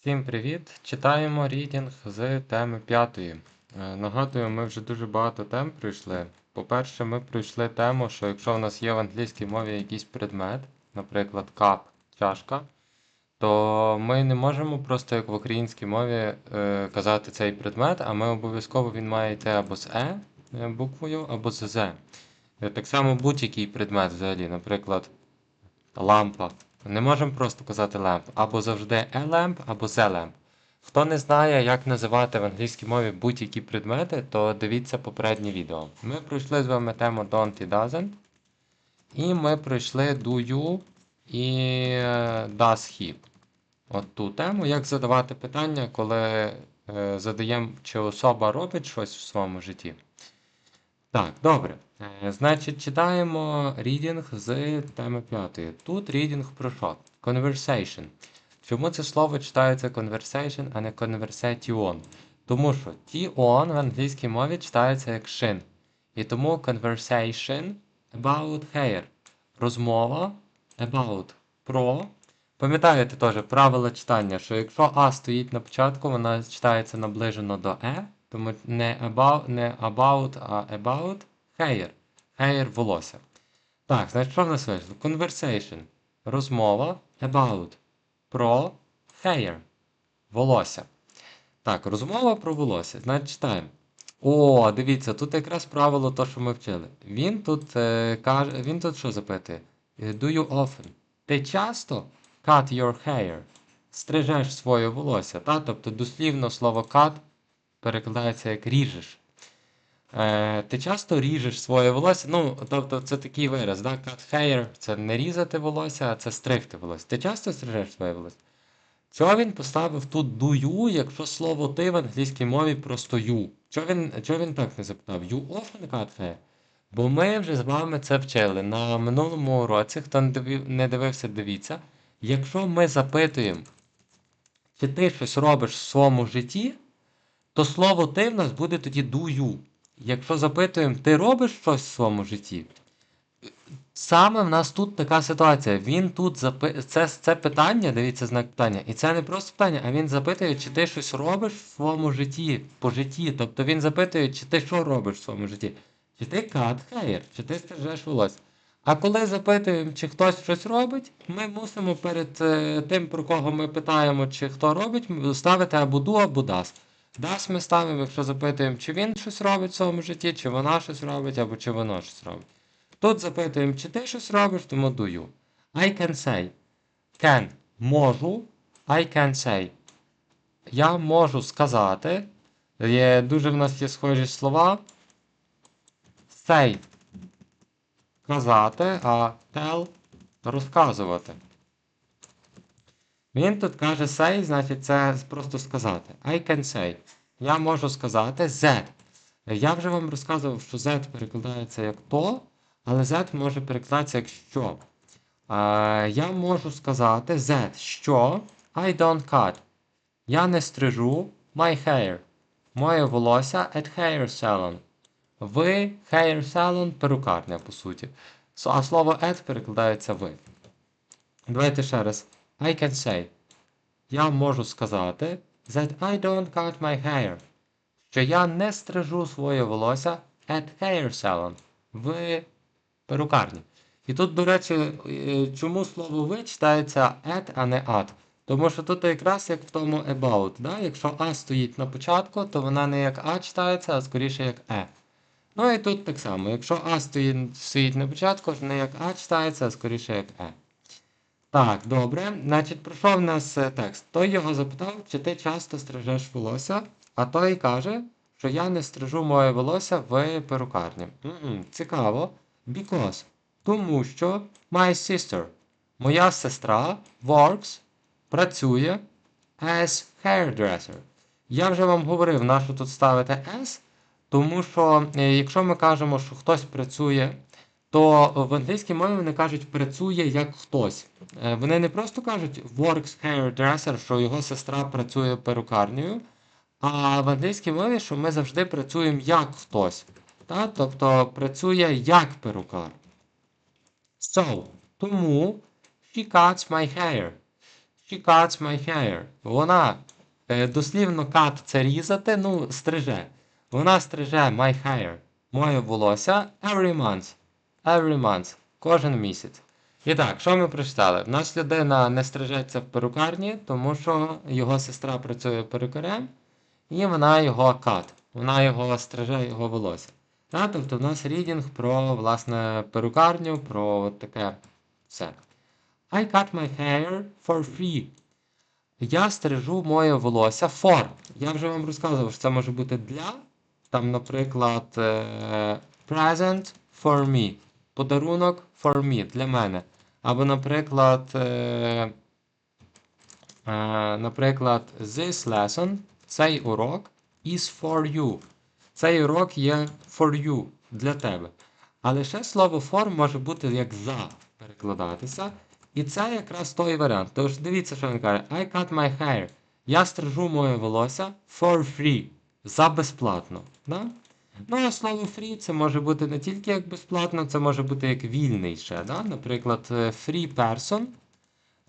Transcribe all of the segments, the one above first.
Всім привіт! Читаємо рідінг з теми 5. Нагадую, ми вже дуже багато тем пройшли. По-перше, ми пройшли тему, що якщо в нас є в англійській мові якийсь предмет, наприклад, кап, чашка, то ми не можемо просто як в українській мові е, казати цей предмет, а ми обов'язково він має йти або з е е, буквою, або з з. Е, Так само будь-який предмет взагалі, наприклад, лампа. Не можемо просто казати lamp. Або завжди a lamp, або the lamp. Хто не знає, як називати в англійській мові будь-які предмети, то дивіться попереднє відео. Ми пройшли з вами тему don't і doesn't. І ми пройшли do you і е, does he. От ту тему, як задавати питання, коли е, задаємо, чи особа робить щось в своєму житті. Так, добре. Е, Значить, читаємо рідінг з теми 5. Тут рідінг про що? Conversation. Чому це слово читається conversation, а не conversation? Тому що ті-он в англійській мові читається як шин. І тому conversation about hair. Розмова about про. Пам'ятаєте теж правило читання, що якщо А стоїть на початку, вона читається наближено до Е, тому не about, не about, а about hair. Hair волосся. Так, значить, що в нас вийшло? Conversation. Розмова about. Про hair. Волосся. Так, розмова про волосся. Значить, читаємо. О, дивіться, тут якраз правило то, що ми вчили. Він тут е, каже, він тут що запитує? Е, Do you often? Ти часто cut your hair? Стрижеш своє волосся, та? Тобто дослівно слово cut перекладається як ріжеш. Е, ти часто ріжеш своє волосся. Ну, тобто, це такий вираз, да? Cut hair це не різати волосся, а це стригти волосся. Ти часто стрижеш своє волосся? Чого він поставив тут do you, якщо слово ти в англійській мові просто you? Чого він, чого він так не запитав? You often cut hair? Бо ми вже з вами це вчили на минулому уроці, хто не дивився, дивіться. Якщо ми запитуємо, чи ти щось робиш в своєму житті, то слово ти в нас буде тоді do you. Якщо запитуємо, ти робиш щось в своєму житті, саме в нас тут така ситуація. Він тут запи... це, це питання, дивіться знак питання, і це не просто питання, а він запитує, чи ти щось робиш в своєму житті, по житті. Тобто він запитує, чи ти що робиш в своєму житті. Чи ти hair, чи ти стрижеш волосся. А коли запитуємо, чи хтось щось робить, ми мусимо перед е, тим, про кого ми питаємо, чи хто робить, ставити або do, або does. Does ми ставимо, якщо запитуємо, чи він щось робить в своєму житті, чи вона щось робить, або чи воно щось робить. Тут запитуємо, чи ти щось робиш, тому do you. I can say. Can. Можу. I can say. Я можу сказати. Є, дуже в нас є схожі слова. Say. Казати, а tell розказувати. Він тут каже say, значить це просто сказати. I can say. Я можу сказати that. Я вже вам розказував, що Z перекладається як то, але Z може перекладатися як що. Я можу сказати that, що I don't cut. Я не стрижу my hair. Моє волосся at hair salon. В hair salon перукарня, по суті. А слово at перекладається ви. Давайте ще раз. I can say. Я можу сказати that I don't cut my hair. Що я не стрижу своє волосся at hair salon. В перукарні. І тут, до речі, е, чому слово ви читається at, а не at? Тому що тут якраз як в тому about. Да? Якщо а стоїть на початку, то вона не як а читається, а скоріше як е. Ну і тут так само. Якщо а стоїть, стоїть на початку, не як а читається, а скоріше як е. Так, добре. Значить, пройшов в нас е, текст. Той його запитав, чи ти часто стрижеш волосся, а той каже, що я не стрижу моє волосся в перукарні. М-м, цікаво. Because. Тому що my sister, моя сестра, works, працює as hairdresser. Я вже вам говорив, на що тут ставити as, тому що е, якщо ми кажемо, що хтось працює, то в англійській мові вони кажуть працює як хтось. Е, Вони не просто кажуть works hairdresser, що його сестра працює перукарнею, а в англійській мові, що ми завжди працюємо як хтось. Та? Тобто працює як перукар. So, тому she cuts my hair. She cuts my hair. Вона е, дослівно cut це різати, ну, стриже. Вона стриже my hair. Моє волосся every month. Every month. Кожен місяць. І так, що ми прочитали? В нас людина не стрижеться в перукарні, тому що його сестра працює перукарем, і вона його кат. Вона його стриже його волосся. Та, тобто в нас рідінг про власне перукарню, про таке все. I cut my hair for free. Я стрижу моє волосся for. Я вже вам розказував, що це може бути для. Там, наприклад, е, present for me. Подарунок for me для мене. Або, наприклад, е, е, наприклад, this lesson, цей урок is for you. Цей урок є for you для тебе. Але ще слово for може бути як за перекладатися. І це якраз той варіант. Тож дивіться, що він каже: I cut my hair. Я стрижу моє волосся for free. За безплатно. Да? Ну, а слово free це може бути не тільки як безплатно, це може бути як вільний ще. Да? Наприклад, е, free person.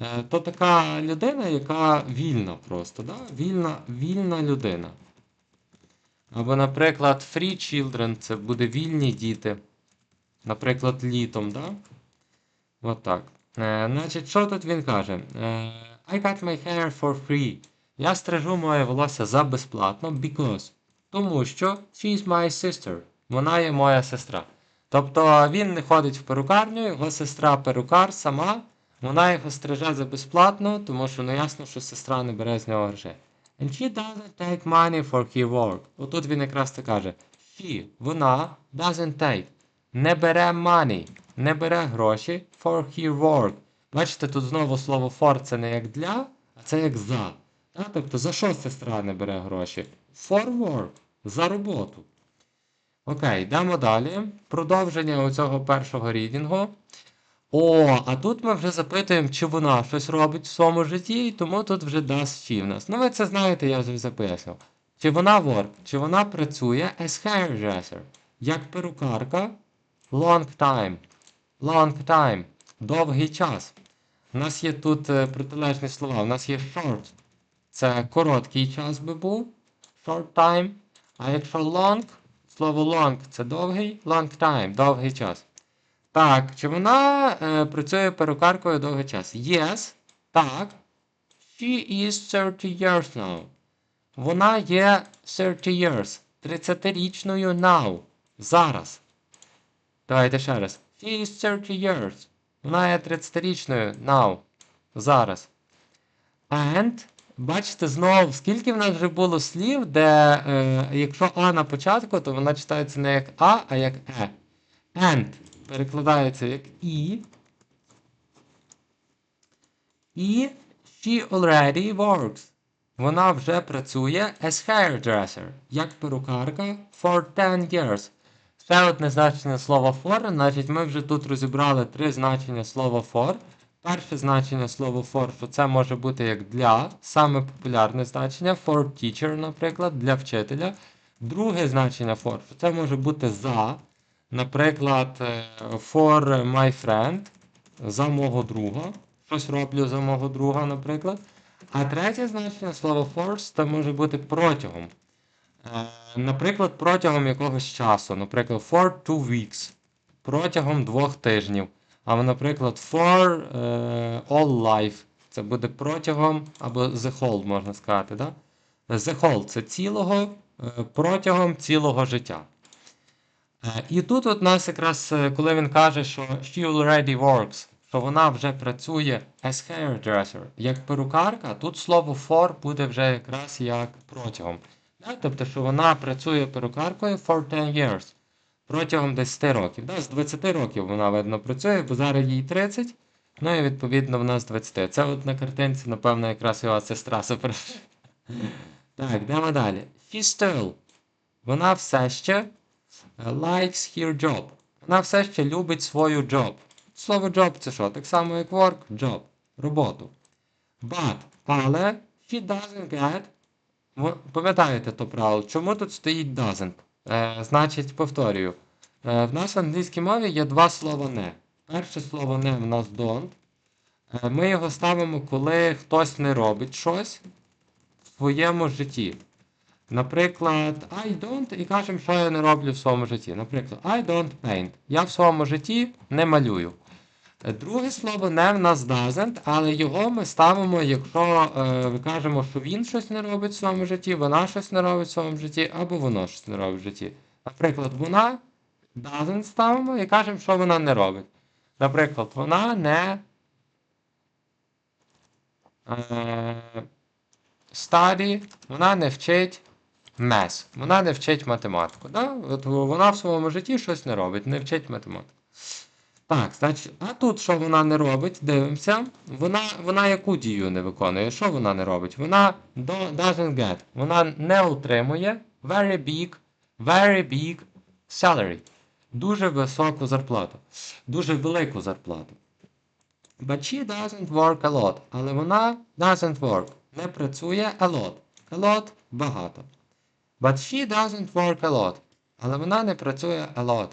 е, То така людина, яка вільна просто. Да? Вільна, вільна людина. Або, наприклад, free children це буде вільні діти. Наприклад, літом, да? От так. Е, значить, що тут він каже? I cut my hair for free. Я стрижу моє волосся за безплатно, because. Тому що she's my sister. Вона є моя сестра. Тобто він не ходить в перукарню, його сестра перукар сама. Вона його стриже за безплатно, тому що ну ясно, що сестра не бере з нього грошей. And she doesn't take money for her work. Отут він якраз це каже. She, вона, doesn't take. Не бере money, не бере гроші for her work. Бачите, тут знову слово for це не як для, а це як за. Та? Тобто за що сестра не бере гроші? For work. За роботу. Окей, йдемо далі. Продовження у цього першого рідінгу. О, а тут ми вже запитуємо, чи вона щось робить в своєму житті, і тому тут вже does she в нас. Ну, ви це знаєте, я вже записав. Чи вона work, чи вона працює as hairdresser, як перукарка long time. Long time. Довгий час. У нас є тут е, протилежні слова. У нас є short. Це короткий час би був. Short time. А якщо long, слово long це довгий, long time, довгий час. Так, чи вона е, працює перукаркою довгий час? Yes. Так. She is 30 years now. Вона є 30 years. 30-річною now. Зараз. Давайте ще раз. She is 30 years. Вона є 30-річною now. Зараз. And, бачите, знову, скільки в нас вже було слів, де е, якщо А на початку, то вона читається не як А, а як Е. And перекладається як І. І she already works. Вона вже працює as hairdresser, як перукарка for 10 years. Ще одне значення слова for, значить ми вже тут розібрали три значення слова for. Перше значення слова for, що це може бути як для, саме популярне значення, for teacher, наприклад, для вчителя. Друге значення for, що це може бути за, наприклад, е, for my friend, за мого друга. Щось роблю за мого друга, наприклад. А третє значення слова force це може бути протягом. Е, Наприклад, протягом якогось часу. Наприклад, for two weeks. Протягом двох тижнів. Або, наприклад, for е, all life. Це буде протягом, або the whole, можна сказати. Да? The whole це цілого, е, протягом цілого життя. Е, І тут от нас якраз, коли він каже, що she already works, що вона вже працює as hairdresser, як перукарка, тут слово for буде вже якраз як протягом. Тобто, що вона працює перукаркою for 10 years. Протягом 10 років. Да? З 20 років вона, видно, працює, бо зараз їй 30, ну і відповідно вона з 20. Це от на картинці, напевно, якраз його сестра супер. Так, йдемо далі. She still. Вона все ще likes her job. Вона все ще любить свою job. Слово job це що? Так само як work, job. Роботу. But, але she doesn't get. Пам'ятаєте то правило? Чому тут стоїть doesn't? Е, значить, повторюю. Е, в нас в англійській мові є два слова не. Перше слово не в нас don't. Е, Ми його ставимо, коли хтось не робить щось в своєму житті. Наприклад, I don't і кажемо, що я не роблю в своєму житті. Наприклад, I don't paint. Я в своєму житті не малюю. Друге слово не в нас doesn't, але його ми ставимо, якщо е, кажемо, що він щось не робить в своєму житті, вона щось не робить в своєму житті, або воно щось не робить в житті. Наприклад, вона doesn't ставимо і кажемо, що вона не робить. Наприклад, вона не е, study, вона не вчить math, вона не вчить математику. Да? От вона в своєму житті щось не робить, не вчить математику. Так, значить, а тут що вона не робить? Дивимося. Вона, вона яку дію не виконує? Що вона не робить? Вона do, doesn't get. Вона не отримує very big, very big salary. Дуже високу зарплату. Дуже велику зарплату. But she doesn't work a lot. Але вона doesn't work. Не працює a lot. A lot – багато. But she doesn't work a lot. Але вона не працює a lot.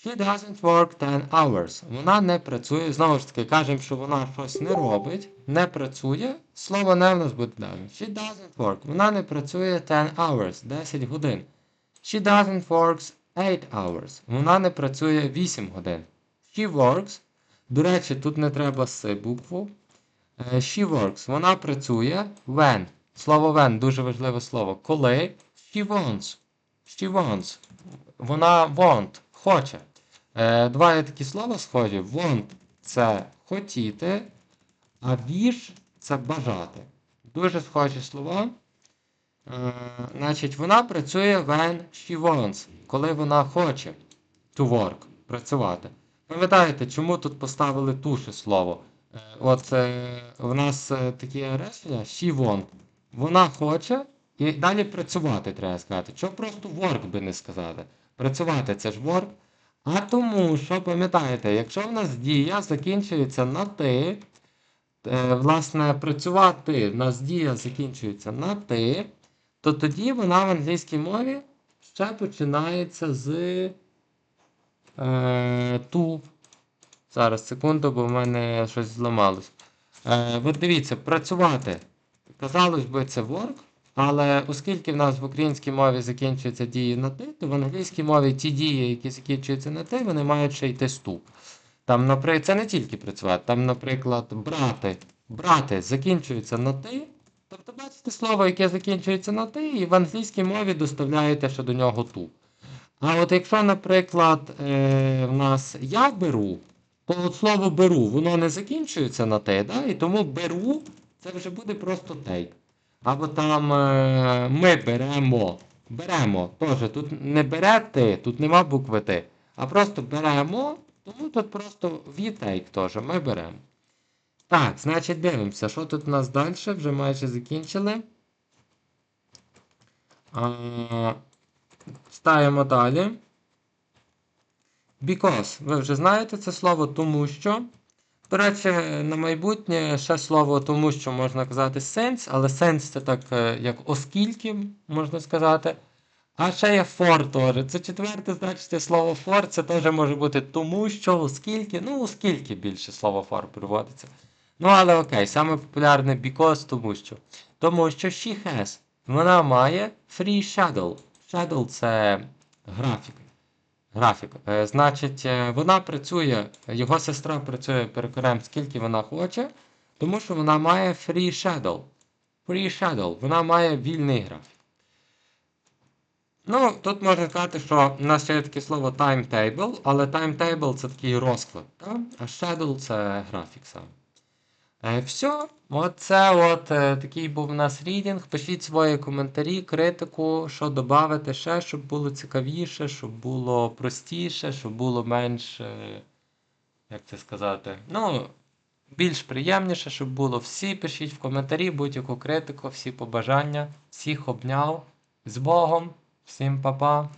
She doesn't work 10 hours. Вона не працює. Знову ж таки, кажемо, що вона щось не робить, не працює. Слово не в нас буде далі. She doesn't work. Вона не працює 10 hours, 10 годин. She doesn't work 8 hours. Вона не працює 8 годин. She works. До речі, тут не треба с букву. Е, She works. Вона працює when. Слово when дуже важливе слово. Коли she wants. She wants. Вона want. Хоче. Е, два є такі слова схожі. Want це хотіти, а wish це бажати. Дуже схожі слова. Е, значить, вона працює when she wants, коли вона хоче to work, працювати. Пам'ятаєте, чому тут поставили туше слово? Е, от е, в нас е, таке речення she want. Вона хоче і далі працювати треба сказати. Чого просто work би не сказати? Працювати це ж work. А тому, що пам'ятаєте, якщо в нас дія закінчується на ти, е, власне, працювати в нас дія закінчується на ти, то тоді вона в англійській мові ще починається з е, ту. Зараз, секунду, бо в мене щось зламалось. Е, от дивіться, працювати. Казалось би, це work, але оскільки в нас в українській мові закінчуються дії на ти, то в англійській мові ті дії, які закінчуються на ти, вони мають ще йти ступ. Там, наприклад, це не тільки працювати, там, наприклад, брати. Брати закінчується на ти. Тобто, бачите слово, яке закінчується на ти, і в англійській мові доставляєте ще до нього ту. А от якщо, наприклад, е, в нас я беру, то от слово беру, воно не закінчується на те, да? і тому беру це вже буде просто take. Або там е, ми беремо. Беремо. Теж тут не бере ти, тут нема букви ти. А просто беремо, тому тут просто take теж. Ми беремо. Так, значить дивимося, що тут у нас далі, вже майже закінчили. А, Ставимо далі. Because. Ви вже знаєте це слово тому що. До речі, на майбутнє ще слово тому що можна казати sense, але sense це так е, як оскільки, можна сказати. А ще є for теж. Це четверте, значить, слово for, це теж може бути тому що, оскільки. Ну, оскільки більше слово for переводиться. Ну, але окей, саме популярне because, тому що. Тому що she has. Вона має free shadow. Shadow це графік. Графік. Е, значить, е, вона працює, його сестра працює перекорем скільки вона хоче, тому що вона має free shadow. Free shadow. Вона має вільний графік. Ну, тут можна сказати, що в нас ще є таке слово timetable, але timetable це такий розклад, так? а shadow це графік сам. Е, все, оце от е, такий був у нас рідінг. Пишіть свої коментарі, критику, що додати ще, щоб було цікавіше, щоб було простіше, щоб було менш, е, як це сказати, ну, більш приємніше, щоб було. Всі пишіть в коментарі будь-яку критику, всі побажання. Всіх обняв. З Богом, всім па-па.